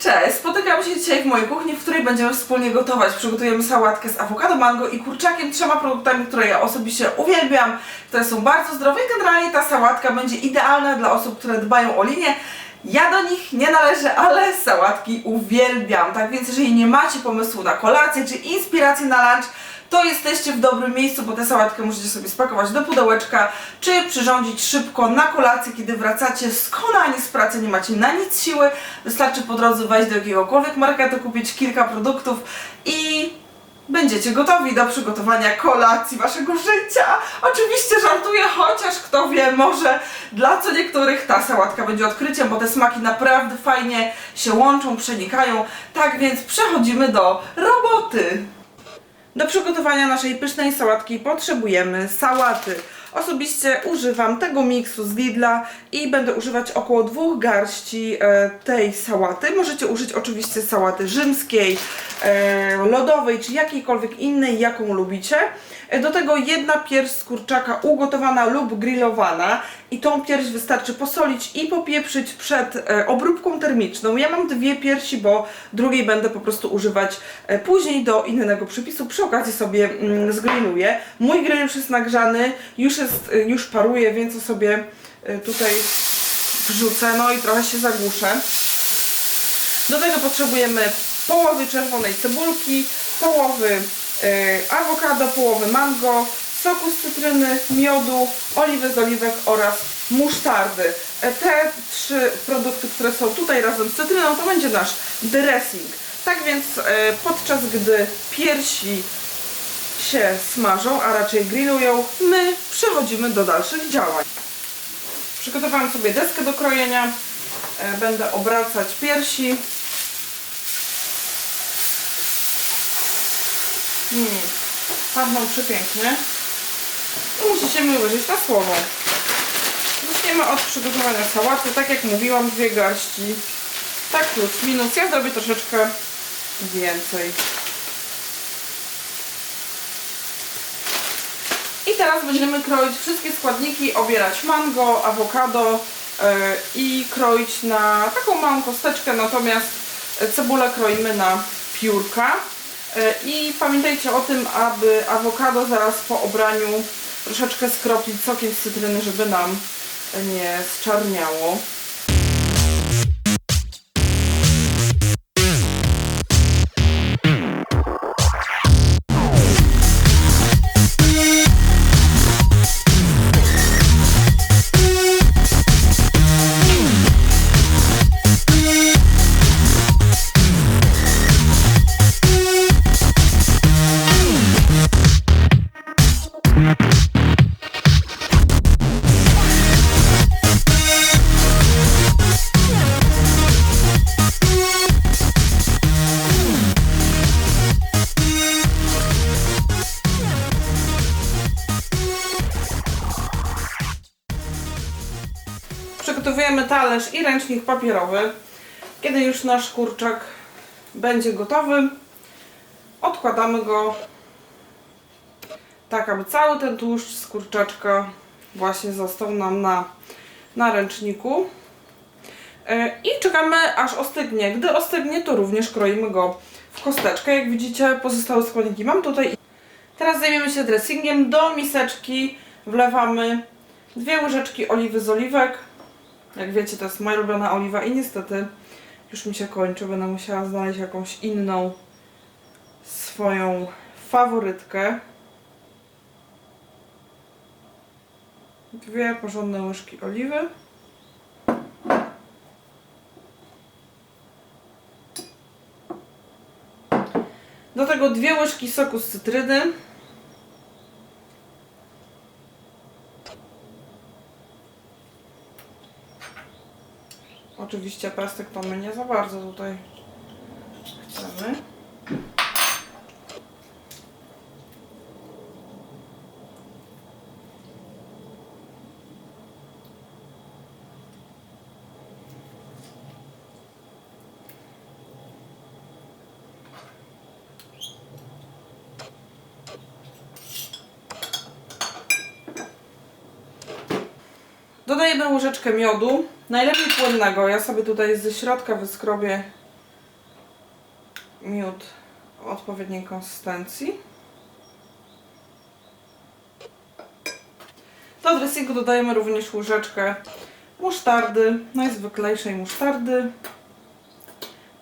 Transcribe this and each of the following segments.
Cześć, spotykamy się dzisiaj w mojej kuchni, w której będziemy wspólnie gotować. Przygotujemy sałatkę z awokado, mango i kurczakiem, trzema produktami, które ja osobiście uwielbiam, które są bardzo zdrowe i generalnie ta sałatka będzie idealna dla osób, które dbają o linię. Ja do nich nie należę, ale sałatki uwielbiam. Tak więc jeżeli nie macie pomysłu na kolację czy inspiracji na lunch, to jesteście w dobrym miejscu, bo tę sałatkę możecie sobie spakować do pudełeczka, czy przyrządzić szybko na kolację, kiedy wracacie skonani z pracy, nie macie na nic siły. Wystarczy po drodze wejść do jakiegokolwiek marketu, kupić kilka produktów i będziecie gotowi do przygotowania kolacji waszego życia. Oczywiście żartuję, chociaż kto wie, może dla co niektórych ta sałatka będzie odkryciem, bo te smaki naprawdę fajnie się łączą, przenikają. Tak więc przechodzimy do roboty. Do przygotowania naszej pysznej sałatki potrzebujemy sałaty. Osobiście używam tego miksu z Lidla i będę używać około dwóch garści e, tej sałaty. Możecie użyć oczywiście sałaty rzymskiej, e, lodowej czy jakiejkolwiek innej, jaką lubicie. E, do tego jedna pierś z kurczaka ugotowana lub grillowana i tą pierś wystarczy posolić i popieprzyć przed e, obróbką termiczną. Ja mam dwie piersi, bo drugiej będę po prostu używać e, później do innego przepisu. Przy okazji sobie mm, zgrilluję. Mój grill już jest nagrzany, już, jest, już paruje, więc sobie e, tutaj wrzucę, no i trochę się zagłuszę. Do tego potrzebujemy połowy czerwonej cebulki, połowy awokado, połowy mango, soku z cytryny, miodu, oliwy z oliwek oraz musztardy. E, Te trzy produkty, które są tutaj razem z cytryną, to będzie nasz dressing. Tak więc e, podczas gdy piersi się smażą, a raczej grillują, my przechodzimy do dalszych działań. Przygotowałam sobie deskę do krojenia. E, Będę obracać piersi. Mm, pachną przepięknie. I musicie mi uwierzyć na słowo. Zaczniemy od przygotowania sałaty. Tak jak mówiłam, dwie garści. Tak plus minus. Ja zrobię troszeczkę więcej. I teraz będziemy kroić wszystkie składniki, obierać mango, awokado e, i kroić na taką małą kosteczkę, natomiast cebulę kroimy na piórka. E, I pamiętajcie o tym, aby awokado zaraz po obraniu troszeczkę skropić sokiem z cytryny, żeby nam nie zczarniało. Przygotowujemy talerz i ręcznik papierowy. Kiedy już nasz kurczak będzie gotowy, odkładamy go tak, aby cały ten tłuszcz z kurczaczka właśnie został nam na, na ręczniku. E, I czekamy aż ostygnie. Gdy ostygnie, to również kroimy go w kosteczkę. Jak widzicie, pozostałe składniki mam tutaj. Teraz zajmiemy się dressingiem. Do miseczki wlewamy dwie łyżeczki oliwy z oliwek. Jak wiecie, to jest moja ulubiona oliwa i niestety już mi się kończy. Będę musiała znaleźć jakąś inną swoją faworytkę. Dwie porządne łyżki oliwy. Do tego dwie łyżki soku z cytryny. Oczywiście pestek to my nie za bardzo tutaj chcemy. Dodajemy łyżeczkę miodu, najlepiej płynnego. Ja sobie tutaj ze środka wyskrobię miód odpowiedniej konsystencji. Do dressingu dodajemy również łyżeczkę musztardy, najzwyklejszej musztardy.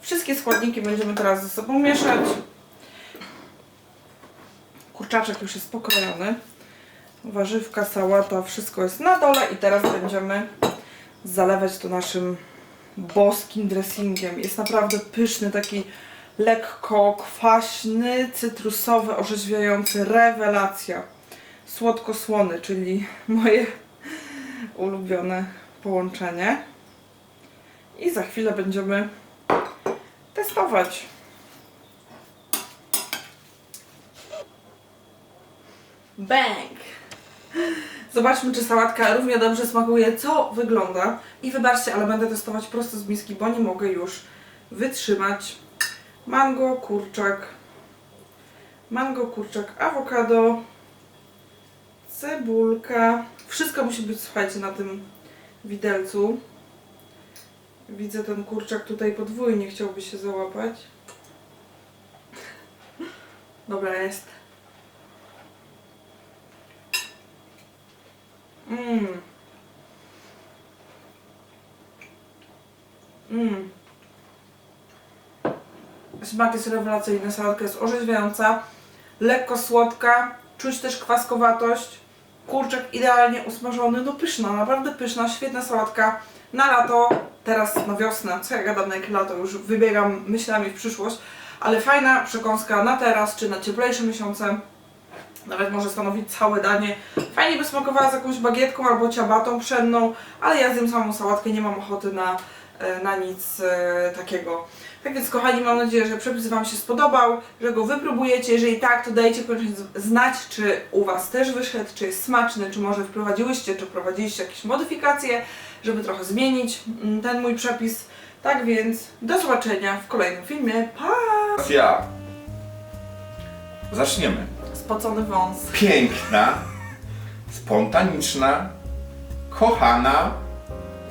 Wszystkie składniki będziemy teraz ze sobą mieszać. Kurczaczek już jest pokrojony. Warzywka, sałata, wszystko jest na dole i teraz będziemy zalewać to naszym boskim dressingiem. Jest naprawdę pyszny, taki lekko kwaśny, cytrusowy, orzeźwiający, rewelacja. Słodko-słony, czyli moje ulubione połączenie. I za chwilę będziemy testować. Bang! Zobaczmy, czy sałatka równie dobrze smakuje, co wygląda. I wybaczcie, ale będę testować prosto z miski, bo nie mogę już wytrzymać. Mango, kurczak, mango, kurczak, awokado, cebulka. Wszystko musi być, słuchajcie, na tym widelcu. Widzę ten kurczak tutaj podwójnie chciałby się załapać. Dobra, jest. Mmm. Mmm. Smak jest rewelacyjny, sałatka jest orzeźwiająca, lekko słodka, czuć też kwaskowatość. Kurczak idealnie usmażony, no pyszna, naprawdę pyszna, świetna sałatka. Na lato, teraz na wiosnę, co ja gadam na jakie lato, już wybiegam myślami w przyszłość, ale fajna przekąska na teraz, czy na cieplejsze miesiące. Nawet może stanowić całe danie. Fajnie by smakowała z jakąś bagietką albo ciabatą pszenną, ale ja zjem samą sałatkę, nie mam ochoty na, e, na nic e, takiego. Tak więc kochani, mam nadzieję, że przepis Wam się spodobał, że go wypróbujecie. Jeżeli tak, to dajcie koniecznie znać, czy u Was też wyszedł, czy jest smaczny, czy może wprowadziłyście, czy wprowadziliście jakieś modyfikacje, żeby trochę zmienić mm, ten mój przepis. Tak więc do zobaczenia w kolejnym filmie. Pa! Zaczniemy. Spocony wąs. Piękna, spontaniczna, kochana,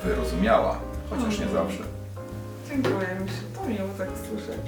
wyrozumiała. Chociaż nie zawsze. Dziękuję mi się, to miło tak słyszeć.